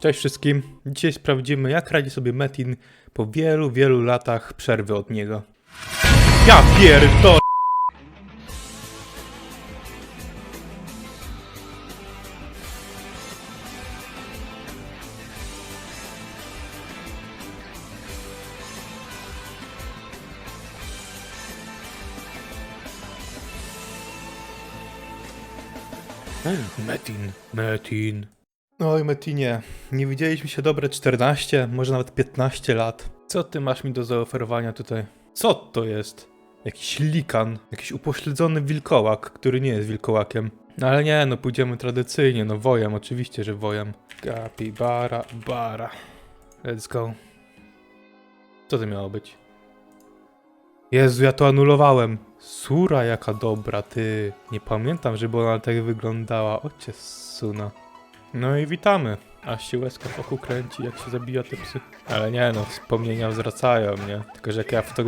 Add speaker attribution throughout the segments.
Speaker 1: Cześć wszystkim. Dzisiaj sprawdzimy, jak radzi sobie Metin po wielu, wielu latach przerwy od niego. Ja pierdol... Metin, Metin. Oj, Metinie, nie widzieliśmy się dobre 14, może nawet 15 lat. Co ty masz mi do zaoferowania tutaj? Co to jest? Jakiś likan, jakiś upośledzony wilkołak, który nie jest wilkołakiem. No ale nie, no pójdziemy tradycyjnie, no wojem, oczywiście, że wojem. Capybara, bara. Let's go. Co to miało być? Jezu, ja to anulowałem. Sura jaka dobra, ty. Nie pamiętam, żeby ona tak wyglądała. Ocie suna. No i witamy. Aż się łezka oku kręci, jak się zabija te psy. Ale nie no, wspomnienia wracają, nie? Tylko, że jak ja w to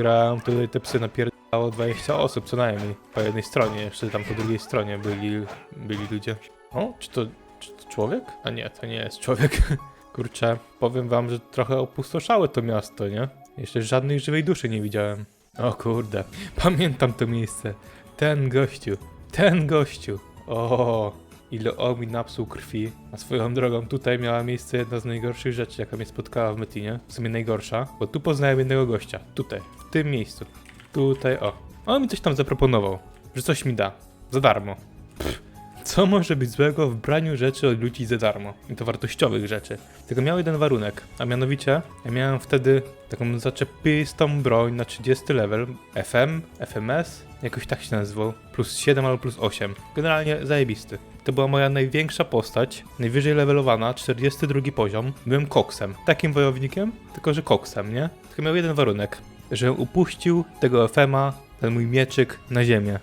Speaker 1: tutaj te psy napierdało 20 osób co najmniej. Po jednej stronie, jeszcze tam po drugiej stronie byli, byli ludzie. O, czy to, czy to człowiek? A nie, to nie jest człowiek. Kurczę, powiem wam, że trochę opustoszałe to miasto, nie? Jeszcze żadnej żywej duszy nie widziałem. O kurde, pamiętam to miejsce. Ten gościu, ten gościu. O, ile on mi napsuł krwi. A swoją drogą tutaj miała miejsce jedna z najgorszych rzeczy, jaka mnie spotkała w Metinie. W sumie najgorsza, bo tu poznałem jednego gościa. Tutaj, w tym miejscu. Tutaj, o. On mi coś tam zaproponował, że coś mi da. Za darmo. Pff, co może być złego w braniu rzeczy od ludzi za darmo? I to wartościowych rzeczy. Tylko miał jeden warunek, a mianowicie ja miałem wtedy taką zaczepistą broń na 30 level, FM, FMS, jakoś tak się nazywał, plus 7 albo plus 8. Generalnie zajebisty. To była moja największa postać, najwyżej levelowana, 42 poziom. Byłem koksem. Takim wojownikiem, tylko że koksem, nie? Tylko miał jeden warunek, że upuścił tego FM-a, ten mój mieczyk, na ziemię.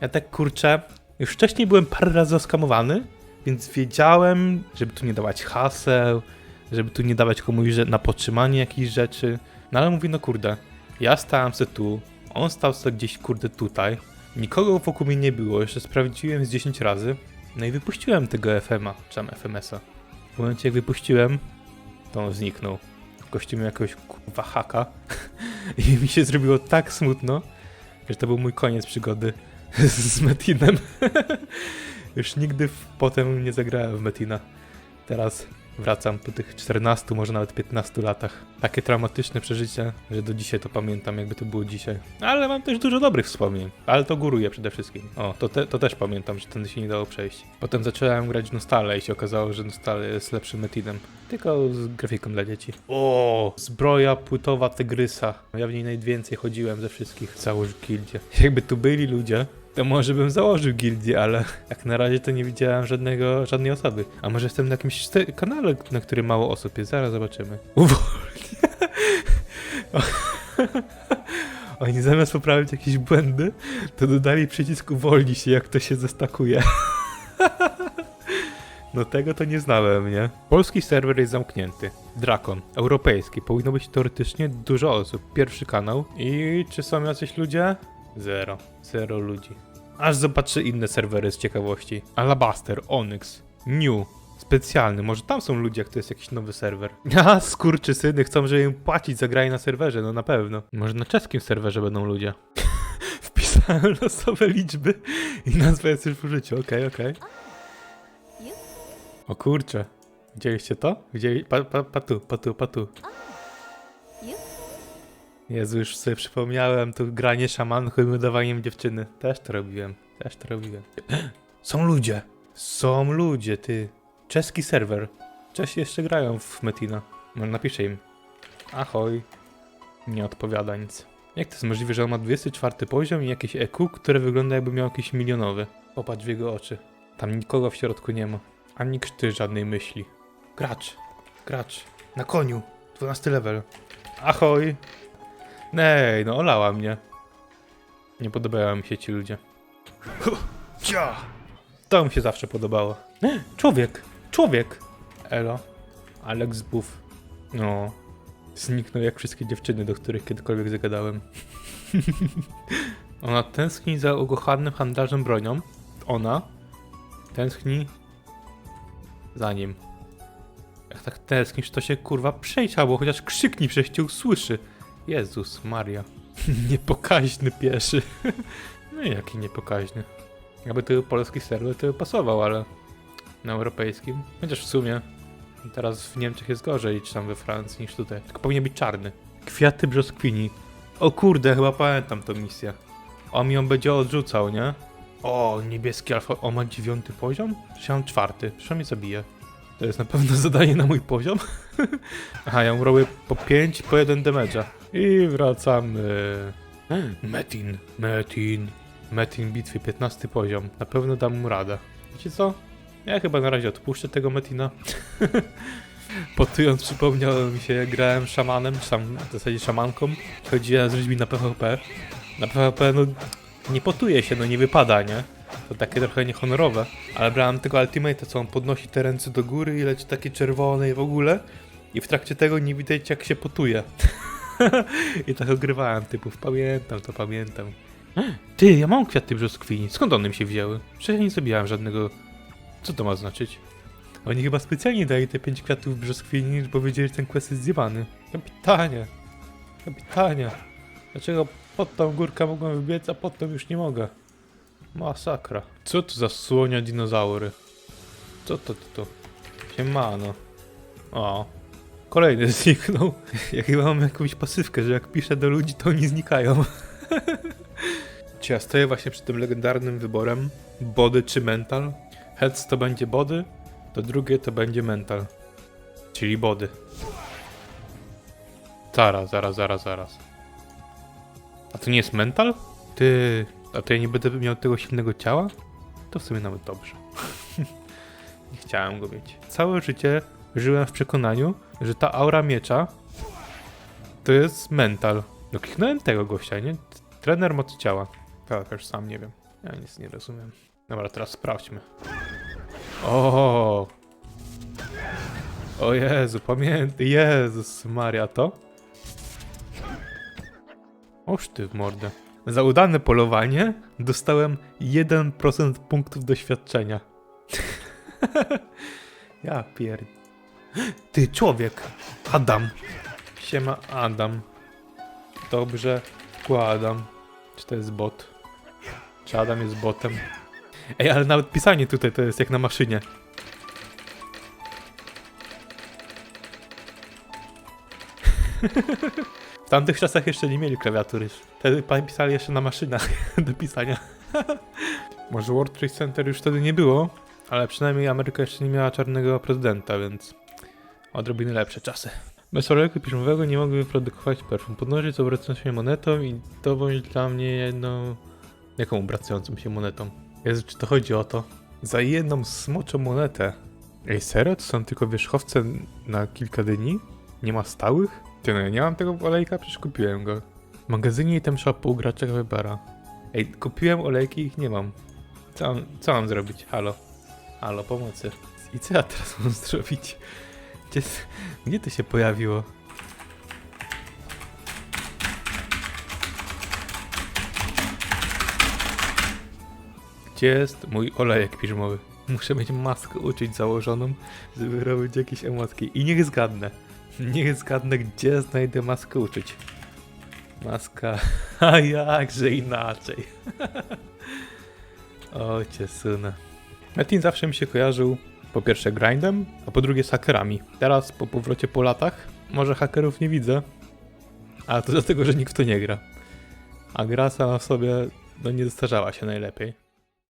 Speaker 1: Ja tak kurczę, już wcześniej byłem parę razy oskamowany, więc wiedziałem, żeby tu nie dawać haseł, żeby tu nie dawać komuś że- na podtrzymanie jakichś rzeczy. No ale mówię, no kurde, ja stałem se tu, on stał sobie gdzieś kurde tutaj, nikogo wokół mnie nie było, jeszcze sprawdziłem z 10 razy, no i wypuściłem tego FM-a, czy tam FMS-a. W momencie jak wypuściłem, to on zniknął. Gościu miał jakiegoś kurwa haka i mi się zrobiło tak smutno, że to był mój koniec przygody z Metinem. Już nigdy w, potem nie zagrałem w Metina. Teraz wracam po tych 14, może nawet 15 latach. Takie traumatyczne przeżycie, że do dzisiaj to pamiętam, jakby to było dzisiaj. Ale mam też dużo dobrych wspomnień. Ale to góruje przede wszystkim. O, to, te, to też pamiętam, że tędy się nie dało przejść. Potem zacząłem grać w Nostale i się okazało, że Nostale jest lepszym Metinem. Tylko z grafiką dla dzieci. O, zbroja płytowa Tygrysa. Ja w niej najwięcej chodziłem ze wszystkich. Założ gildię. Jakby tu byli ludzie, to może bym założył gildię, ale jak na razie to nie widziałem żadnego, żadnej osoby. A może jestem na jakimś kanale, na którym mało osób jest, zaraz zobaczymy. Uwolnij. Oni zamiast poprawić jakieś błędy, to dodali przycisk uwolnij się, jak to się zestakuje. No tego to nie znałem, nie? Polski serwer jest zamknięty. Drakon. Europejski. Powinno być teoretycznie dużo osób. Pierwszy kanał. I czy są jacyś ludzie? Zero. Zero ludzi. Aż zobaczę inne serwery z ciekawości. Alabaster, Onyx, New. Specjalny, może tam są ludzie, jak to jest jakiś nowy serwer. A, skurczysyny, chcą, żeby im płacić za granie na serwerze, no na pewno. Może na czeskim serwerze będą ludzie. Wpisałem losowe liczby i nazwa jest już w użyciu, okej, okej. O kurczę. Widzieliście to? Widzieli? Pa, pa, pa tu, pa tu, pa tu. Jezu, już sobie przypomniałem to granie szamanką i udawaniem dziewczyny. Też to robiłem, też to robiłem. Są ludzie! Są ludzie, ty. Czeski serwer. Czesi jeszcze grają w Metina. No napiszę im. Ahoj. Nie odpowiada nic. Jak to jest możliwe, że on ma 24 poziom i jakieś EQ, które wygląda jakby miał jakiś milionowy? Popatrz w jego oczy. Tam nikogo w środku nie ma. Ani krzty żadnej myśli. Gracz. Gracz. Na koniu. 12 level. Ahoj. Nej, no olała mnie. Nie podobają mi się ci ludzie. To mi się zawsze podobało. Człowiek! Człowiek! Elo. Alex Buff. No. Zniknął jak wszystkie dziewczyny, do których kiedykolwiek zagadałem. Ona tęskni za ukochanym handlarzem bronią. Ona tęskni za nim. Jak tak tęsknisz, to się kurwa przejdź, albo chociaż krzyknij, przecież cię usłyszy. Jezus Maria. Niepokaźny pieszy. no i jaki niepokaźny. Jakby to polski serwer, to pasował, ale na europejskim. Chociaż w sumie teraz w Niemczech jest gorzej, czy tam we Francji niż tutaj. Tylko powinien być czarny. Kwiaty brzoskwini. O kurde, chyba pamiętam tą misję. On mi ją będzie odrzucał, nie? O, niebieski alfa. O, ma dziewiąty poziom? Mam czwarty. Przecież on mnie zabije. To jest na pewno zadanie na mój poziom. Aha, ja robię po 5, po 1 damage'a. I wracamy. Metin, Metin. Metin bitwy, 15 poziom. Na pewno dam mu radę. Wiecie co? Ja chyba na razie odpuszczę tego Metina. Potując przypomniało mi się, jak grałem szamanem, tam w zasadzie szamanką. Chodziłem z ludźmi na PvP. Na PvP, no nie potuje się, no nie wypada, nie? To takie trochę niehonorowe. Ale brałem tego ultimate, co on podnosi te ręce do góry i leci takie czerwone i w ogóle. I w trakcie tego nie widać jak się potuje. I tak ogrywałem typów, pamiętam to, pamiętam. Ty, ja mam kwiaty brzoskwini. Skąd one mi się wzięły? Przecież ja nie zabijałem żadnego... Co to ma znaczyć? Oni chyba specjalnie dali te pięć kwiatów brzoskwini, bo wiedzieli, że ten quest jest zjebany. Kapitanie. Kapitanie. Dlaczego pod tą górkę mogłem wybiec, a pod tą już nie mogę? Masakra. Co to za słonia dinozaury? Co to to to? Siemano. O. Kolejny zniknął. Ja chyba mam jakąś pasywkę, że jak piszę do ludzi, to oni znikają. Czy ja stoję właśnie przed tym legendarnym wyborem body czy mental? Heads to będzie body, to drugie to będzie mental. Czyli body. Zaraz, zaraz, zaraz, zaraz. A to nie jest mental? Ty, a to ja nie będę miał tego silnego ciała? To w sumie nawet dobrze. nie chciałem go mieć. Całe życie żyłem w przekonaniu, że ta aura miecza to jest mental. No kliknąłem tego gościa, nie? Trener mocy ciała. Tak, już sam nie wiem. Ja nic nie rozumiem. Dobra, teraz sprawdźmy. O! O Jezu, pamiętaj, Jezus Maria, to? Oż ty w mordę. Za udane polowanie dostałem 1% punktów doświadczenia. ja pierd... Ty, człowiek! Adam! Siema, Adam. Dobrze, wkładam. Czy to jest bot? Czy Adam jest botem? Ej, ale nawet pisanie tutaj to jest jak na maszynie. Tamtych czasach jeszcze nie mieli klawiatury. Wtedy pisali jeszcze na maszynach do pisania. Może World Trade Center już wtedy nie było, ale przynajmniej Ameryka jeszcze nie miała czarnego prezydenta, więc odrobinę lepsze czasy. Bez oleju piżmowego nie mogę wyprodukować perfum. Podnosić z obracającą się monetą i to bądź dla mnie jedną... Jaką obracającą się monetą? Jezu, czy to chodzi o to? Za jedną smoczą monetę. Ej, serio? To są tylko wierzchowce na kilka dni? Nie ma stałych? Ty no, ja nie mam tego olejka, przecież kupiłem go. W magazynie item shopu u gracza wybera. Ej, kupiłem olejki i ich nie mam. Co mam, co mam zrobić? Halo. Halo, pomocy. I co ja teraz mam zrobić? Gdzie, gdzie to się pojawiło? Gdzie jest mój olejek piżmowy? Muszę mieć maskę uczyć założoną, żeby robić jakieś emotki. I niech zgadnę. Niech zgadnę, gdzie znajdę maskę uczyć. Maska. A jakże inaczej. o cię sunę. Metin zawsze mi się kojarzył po pierwsze grindem, a po drugie z hakerami. Teraz po powrocie po latach może hakerów nie widzę, ale to dlatego, że nikt w to nie gra. A gra sama w sobie no nie zestarzała się najlepiej.